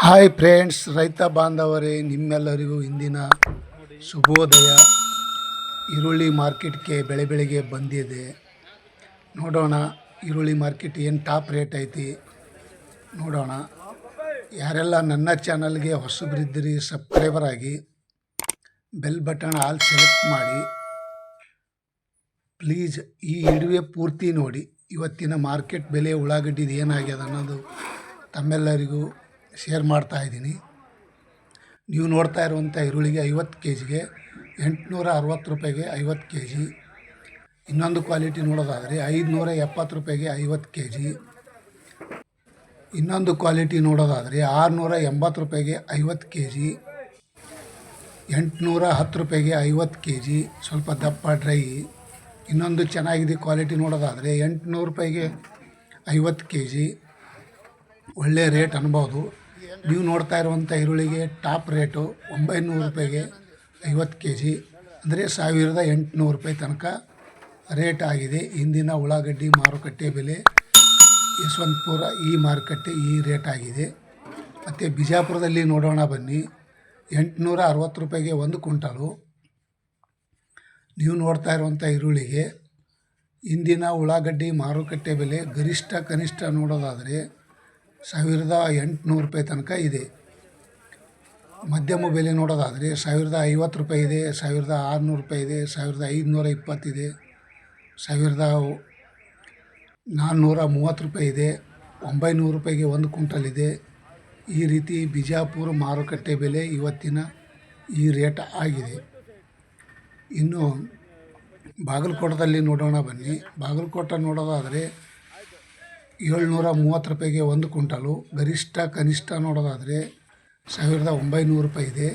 Hi friends ರೈತ ಬಾಂಧವರೇ, ನಿಮ್ಮೆಲ್ಲರಿಗೂ ಇಂದಿನ ಶುಭೋದಯ. ಈರುಳ್ಳಿ ಮಾರ್ಕೆಟ್ಗೆ ಬೆಳೆ ಬೆಳಿಗ್ಗೆ ಬಂದಿದೆ. ನೋಡೋಣ, ಈರುಳ್ಳಿ ಮಾರ್ಕೆಟ್ ಏನು ಟಾಪ್ ರೇಟ್ ಐತಿ? ನೋಡೋಣ. ಯಾರೆಲ್ಲ ನನ್ನ ಚಾನಲ್ಗೆ ಹೊಸಬ್ರಿದ್ದಿರಿ ಸಬ್ಸ್ಕ್ರೈಬರ್ ಆಗಿ ಬೆಲ್ ಬಟನ್ ಆಲ್ ಸೆಲೆಕ್ಟ್ ಮಾಡಿ. ಪ್ಲೀಸ್ ಈ ಇಡುವೆ ಪೂರ್ತಿ ನೋಡಿ. ಇವತ್ತಿನ ಮಾರ್ಕೆಟ್ ಬೆಲೆ ಉಳ್ಳಾಗಡ್ಡಿದು ಏನಾಗ್ಯದ ಅನ್ನೋದು ತಮ್ಮೆಲ್ಲರಿಗೂ ಶೇರ್ ಮಾಡ್ತಾ ಇದ್ದೀನಿ. ನೀವು ನೋಡ್ತಾ ಇರುವಂಥ ಈರುಳ್ಳಿಗೆ ಐವತ್ತು ಕೆ ಜಿಗೆ ಎಂಟುನೂರ ಅರವತ್ತು ರೂಪಾಯಿಗೆ ಐವತ್ತು ಕೆ ಜಿ ಇನ್ನೊಂದು ಕ್ವಾಲಿಟಿ ನೋಡೋದಾದರೆ ಐದುನೂರ ಎಪ್ಪತ್ತು ರೂಪಾಯಿಗೆ ಐವತ್ತು ಕೆ ಜಿ ಇನ್ನೊಂದು ಕ್ವಾಲಿಟಿ ನೋಡೋದಾದರೆ ಆರುನೂರ ಎಂಬತ್ತು ರೂಪಾಯಿಗೆ ಐವತ್ತು ಕೆ ಜಿ ಎಂಟುನೂರ ಹತ್ತು ರೂಪಾಯಿಗೆ ಐವತ್ತು ಕೆ ಜಿ ಸ್ವಲ್ಪ ದಪ್ಪ ಡ್ರೈ ಇನ್ನೊಂದು ಚೆನ್ನಾಗಿದೆ ಕ್ವಾಲಿಟಿ ನೋಡೋದಾದರೆ ಎಂಟುನೂರು ರೂಪಾಯಿಗೆ ಐವತ್ತು ಕೆ ಜಿ ಒಳ್ಳೆ ರೇಟ್ ಅನ್ಬೋದು. ನೀವು ನೋಡ್ತಾ ಇರುವಂಥ ಈರುಳ್ಳಿಗೆ ಟಾಪ್ ರೇಟು ಒಂಬೈನೂರು ರೂಪಾಯಿಗೆ ಐವತ್ತು ಕೆ ಜಿ ಅಂದರೆ ಸಾವಿರದ ಎಂಟುನೂರು ರೂಪಾಯಿ ತನಕ ರೇಟ್ ಆಗಿದೆ. ಇಂದಿನ ಉಳ್ಳಾಗಡ್ಡಿ ಮಾರುಕಟ್ಟೆ ಬೆಲೆ ಯಶವಂತಪುರ ಈ ಮಾರುಕಟ್ಟೆ ಈ ರೇಟ್ ಆಗಿದೆ. ಮತ್ತು ಬಿಜಾಪುರದಲ್ಲಿ ನೋಡೋಣ ಬನ್ನಿ. ಎಂಟುನೂರ ಅರವತ್ತು ರೂಪಾಯಿಗೆ ಒಂದು ಕ್ವಿಂಟಾಲು. ನೀವು ನೋಡ್ತಾ ಇರುವಂಥ ಈರುಳ್ಳಿಗೆ ಇಂದಿನ ಉಳ್ಳಾಗಡ್ಡಿ ಮಾರುಕಟ್ಟೆ ಬೆಲೆ ಗರಿಷ್ಠ ಕನಿಷ್ಠ ನೋಡೋದಾದರೆ ಸಾವಿರದ ಎಂಟುನೂರು ರೂಪಾಯಿ ತನಕ ಇದೆ. ಮಧ್ಯಮ ಬೆಲೆ ನೋಡೋದಾದರೆ ಸಾವಿರದ ಐವತ್ತು ರೂಪಾಯಿ ಇದೆ, ಸಾವಿರದ ಆರುನೂರು ರೂಪಾಯಿ ಇದೆ, ಸಾವಿರದ ಐದುನೂರ ಇಪ್ಪತ್ತಿದೆ ಸಾವಿರದ ನಾನ್ನೂರ ಮೂವತ್ತು ರೂಪಾಯಿ ಇದೆ, ಒಂಬೈನೂರು ರೂಪಾಯಿಗೆ ಒಂದು ಕ್ವಿಂಟಲ್ ಇದೆ. ಈ ರೀತಿ ಬಿಜಾಪುರ ಮಾರುಕಟ್ಟೆ ಬೆಲೆ ಇವತ್ತಿನ ಈ ರೇಟ್ ಆಗಿದೆ. ಇನ್ನು ಬಾಗಲಕೋಟದಲ್ಲಿ ನೋಡೋಣ ಬನ್ನಿ. ಬಾಗಲಕೋಟ ನೋಡೋದಾದರೆ ಏಳ್ನೂರ ಮೂವತ್ತು ರೂಪಾಯಿಗೆ ಒಂದು ಕ್ವಿಂಟಲು. ಗರಿಷ್ಠ ಕನಿಷ್ಠ ನೋಡೋದಾದರೆ ಸಾವಿರದ ಒಂಬೈನೂರು ರೂಪಾಯಿ ಇದೆ.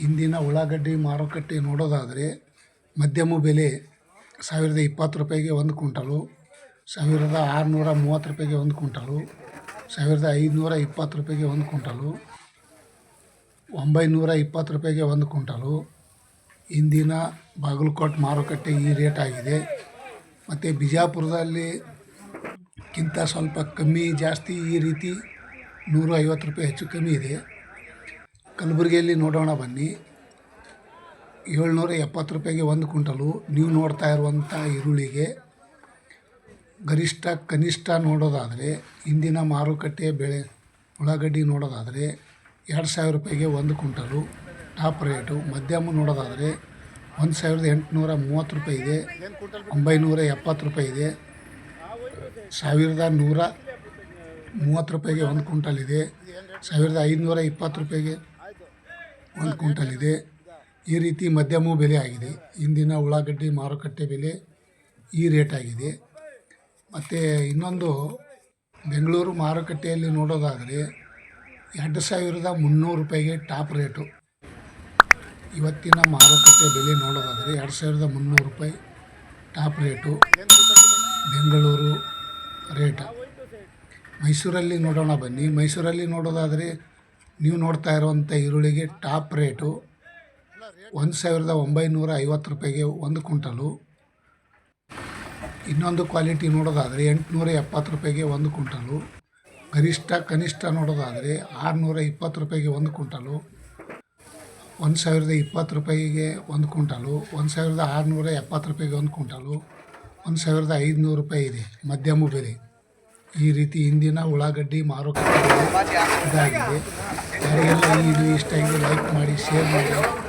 ಇಂದಿನ ಉಳ್ಳಾಗಡ್ಡಿ ಮಾರುಕಟ್ಟೆ ನೋಡೋದಾದರೆ ಮಧ್ಯಮ ಬೆಲೆ ಸಾವಿರದ ಇಪ್ಪತ್ತು ರೂಪಾಯಿಗೆ ಒಂದು ಕ್ವಿಂಟಲು, ಸಾವಿರದ ಆರುನೂರ ಮೂವತ್ತು ರೂಪಾಯಿಗೆ ಒಂದು ಕ್ವಿಂಟಲು, ಸಾವಿರದ ಐದುನೂರ ಇಪ್ಪತ್ತು ರೂಪಾಯಿಗೆ ಒಂದು ಕ್ವಿಂಟಲು, ಒಂಬೈನೂರ ಇಪ್ಪತ್ತು ರೂಪಾಯಿಗೆ ಒಂದು ಕ್ವಿಂಟಲು. ಇಂದಿನ ಬಾಗಲಕೋಟೆ ಮಾರುಕಟ್ಟೆ ಈ ರೇಟ್ ಆಗಿದೆ. ಮತ್ತು ಬಿಜಾಪುರದಲ್ಲಿ ಕಿಂತ ಸ್ವಲ್ಪ ಕಮ್ಮಿ, ಜಾಸ್ತಿ ಈ ರೀತಿ ನೂರ ಐವತ್ತು ರೂಪಾಯಿ ಹೆಚ್ಚು ಕಮ್ಮಿ ಇದೆ. ಕಲಬುರಗಿಯಲ್ಲಿ ನೋಡೋಣ ಬನ್ನಿ. ಏಳ್ನೂರ ಎಪ್ಪತ್ತು ರೂಪಾಯಿಗೆ ಒಂದು ಕ್ವಿಂಟಲು. ನೀವು ನೋಡ್ತಾ ಇರುವಂಥ ಈರುಳ್ಳಿಗೆ ಗರಿಷ್ಠ, ಕನಿಷ್ಠ ನೋಡೋದಾದರೆ, ಇಂದಿನ ಮಾರುಕಟ್ಟೆ ಬೆಳೆ ಉಳ್ಳಾಗಡ್ಡಿ ನೋಡೋದಾದರೆ ಎರಡು ಸಾವಿರ ರೂಪಾಯಿಗೆ ಒಂದು ಕ್ವಿಂಟಲು. Top rate. ಮಧ್ಯಮ ನೋಡೋದಾದರೆ ಒಂದು ಸಾವಿರದ ಎಂಟುನೂರ ಮೂವತ್ತು ರೂಪಾಯಿ ಇದೆ. ಒಂಬೈನೂರ ಎಪ್ಪತ್ತು ರೂಪಾಯಿ ಇದೆ. ಸಾವಿರದ ನೂರ ಮೂವತ್ತು ರೂಪಾಯಿಗೆ ಒಂದು ಕ್ವಿಂಟಲ್ ಇದೆ. ಸಾವಿರದ ಐದುನೂರ ಇಪ್ಪತ್ತು ರೂಪಾಯಿಗೆ ಒಂದು ಕ್ವಿಂಟಲ್ ಇದೆ. ಈ ರೀತಿ ಮಧ್ಯಮ ಬೆಲೆ ಆಗಿದೆ. ಇಂದಿನ ಉಳ್ಳಾಗಡ್ಡಿ ಮಾರುಕಟ್ಟೆ ಬೆಲೆ ಈ ರೇಟ್ ಆಗಿದೆ. ಮತ್ತು ಇನ್ನೊಂದು, ಬೆಂಗಳೂರು ಮಾರುಕಟ್ಟೆಯಲ್ಲಿ ನೋಡೋದಾದರೆ ಎರಡು ಸಾವಿರದ ಮುನ್ನೂರು ರೂಪಾಯಿಗೆ ಟಾಪ್ ರೇಟು. ಇವತ್ತಿನ ಮಾರುಕಟ್ಟೆ ಬೆಲೆ ನೋಡೋದಾದರೆ ಎರಡು ಸಾವಿರದ ಮುನ್ನೂರು ರೂಪಾಯಿ ಟಾಪ್ ರೇಟು. ಬೆಂಗಳೂರು ರೇಟ. ಮೈಸೂರಲ್ಲಿ ನೋಡೋಣ ಬನ್ನಿ. ಮೈಸೂರಲ್ಲಿ ನೋಡೋದಾದರೆ ನೀವು ನೋಡ್ತಾ ಇರುವಂಥ ಈರುಳ್ಳಿಗೆ ಟಾಪ್ ರೇಟು ಒಂದು ಸಾವಿರದ ಒಂಬೈನೂರ ಐವತ್ತು ರೂಪಾಯಿಗೆ ಒಂದು ಕುಂಟಲು ಇನ್ನೊಂದು ಕ್ವಾಲಿಟಿ ನೋಡೋದಾದರೆ ಎಂಟುನೂರ ಎಪ್ಪತ್ತು ರೂಪಾಯಿಗೆ ಒಂದು ಕುಂಟಲು ಗರಿಷ್ಠ, ಕನಿಷ್ಠ ನೋಡೋದಾದರೆ ಆರುನೂರ ಇಪ್ಪತ್ತು ರೂಪಾಯಿಗೆ ಒಂದು ಕುಂಟಲು ಒಂದು ಸಾವಿರದ ಇಪ್ಪತ್ತು ರೂಪಾಯಿಗೆ ಒಂದು ಕುಂಟಲು ಒಂದು ಸಾವಿರದ ಆರುನೂರ ಎಪ್ಪತ್ತು ರೂಪಾಯಿಗೆ ಒಂದು ಕ್ವಿಂಟಲು. ಒಂದು ಸಾವಿರದ ಐದುನೂರು ರೂಪಾಯಿ ಇದೆ ಮಧ್ಯಮ ಬೆಲೆ. ಈ ರೀತಿ ಇಂದಿನ ಉಳ್ಳಾಗಡ್ಡಿ ಮಾರುಕಟ್ಟೆ ಇದಾಗಿದೆ. ಯಾರಿಗೆಲ್ಲ ಈ ವಿಡಿಯೋ ಇಷ್ಟ ಲೈಕ್ ಮಾಡಿ ಶೇರ್ ಮಾಡಿ.